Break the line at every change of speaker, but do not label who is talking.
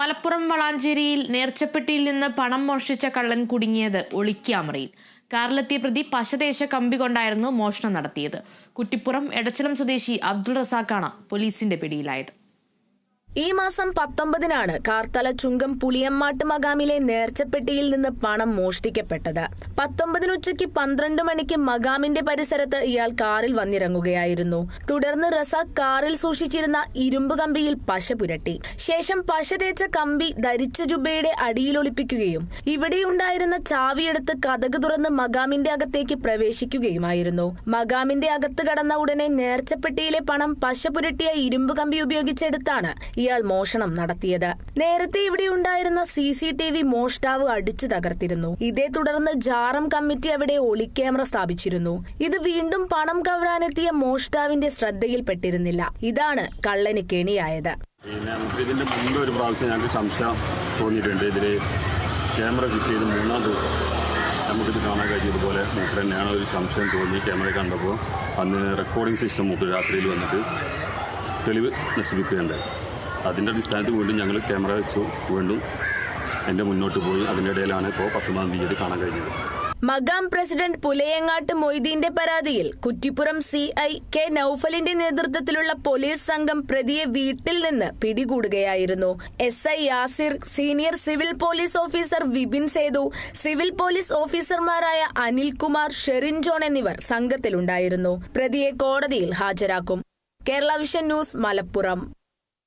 മലപ്പുറം വളാഞ്ചേരിയിൽ നേർച്ചപ്പെട്ടിയിൽ നിന്ന് പണം മോഷ്ടിച്ച കള്ളൻ കുടുങ്ങിയത് ഒളിക്യാമറയിൽ. കാറിലെത്തിയ പ്രതി പശദേശ കമ്പി കൊണ്ടായിരുന്നു മോഷണം നടത്തിയത്. കുറ്റിപ്പുറം എടച്ചലം സ്വദേശി അബ്ദുൾ റസാഖാണ് പോലീസിന്റെ പിടിയിലായത്.
ഈ മാസം പത്തൊമ്പതിനാണ് കാർത്തല ചുങ്കം പുളിയമ്മാട്ട് മകാമിലെ നേർച്ചപ്പെട്ടിയിൽ നിന്ന് പണം മോഷ്ടിക്കപ്പെട്ടത്. പത്തൊമ്പതിന് ഉച്ചയ്ക്ക് പന്ത്രണ്ട് മണിക്ക് മകാമിന്റെ പരിസരത്ത് ഇയാൾ കാറിൽ വന്നിറങ്ങുകയായിരുന്നു. തുടർന്ന് റസാഖ് കാറിൽ സൂക്ഷിച്ചിരുന്ന ഇരുമ്പ് കമ്പിയിൽ പശ പുരട്ടി. ശേഷം പശ തേച്ച കമ്പി ധരിച്ച ജുബയുടെ അടിയിൽ ഒളിപ്പിക്കുകയും ഇവിടെയുണ്ടായിരുന്ന ചാവിയെടുത്ത് കഥക് തുറന്ന് മകാമിന്റെ അകത്തേക്ക് പ്രവേശിക്കുകയുമായിരുന്നു. മകാമിന്റെ അകത്ത് കടന്ന ഉടനെ നേർച്ചപ്പെട്ടിയിലെ പണം പശ പുരട്ടിയ ഇരുമ്പ് കമ്പി ഉപയോഗിച്ചെടുത്താണ് ഇയാൾ മോഷണം നടത്തിയത്. നേരത്തെ ഇവിടെ ഉണ്ടായിരുന്ന സി സി ടി വി മോഷ്ടാവ് അടിച്ചു തകർത്തിരുന്നു. ഇതേ തുടർന്ന് ജാറം കമ്മിറ്റി അവിടെ ഒളിക്യാമറ സ്ഥാപിച്ചിരുന്നു. ഇത് വീണ്ടും പണം കവരാനെത്തിയ മോഷ്ടാവിന്റെ ശ്രദ്ധയിൽപ്പെട്ടിരുന്നില്ല. ഇതാണ് കള്ളന് കെണിയായത്.
ഇതിന്റെ മുമ്പ് ഒരു സംശയം ക്യാമറ മൂന്നാം ദിവസം നമുക്കിത് കാണാൻ കഴിഞ്ഞതുപോലെ മൂപ്പർ തന്നെയാണ് ഒരു സംശയം തോന്നി ക്യാമറ കണ്ടപ്പോൾ. അന്ന് റെക്കോർഡിംഗ് സിസ്റ്റം മൂപ്പർ രാത്രിയിൽ വന്നിട്ട് തെളിവ് നശിപ്പിക്കുകയുണ്ടായി. അതിന്റെ അടിസ്ഥാനത്തിൽ വീണ്ടും ഞങ്ങൾ ക്യാമറ വെച്ചു. വീണ്ടും എന്റെ മുന്നോട്ട് പോയി. അതിന്റെ ഇടയിലാണ് ഇപ്പോൾ പത്തൊമ്പതാം തീയതി കാണാൻ കഴിഞ്ഞത്.
മകാം പ്രസിഡന്റ് പുലയങ്ങാട്ട് മൊയ്തീന്റെ പരാതിയിൽ കുറ്റിപ്പുറം സി ഐ കെ നൌഫലിന്റെ നേതൃത്വത്തിലുള്ള പോലീസ് സംഘം പ്രതിയെ വീട്ടിൽ നിന്ന് പിടികൂടുകയായിരുന്നു. S I Yasir senior civil police officer Vipin Sethu civil police ഓഫീസർമാരായ അനിൽകുമാർ ഷെറിൻ ജോൺ എന്നിവർ സംഘത്തിലുണ്ടായിരുന്നു. പ്രതിയെ കോടതിയിൽ ഹാജരാക്കും. Kerala vision news Malappuram.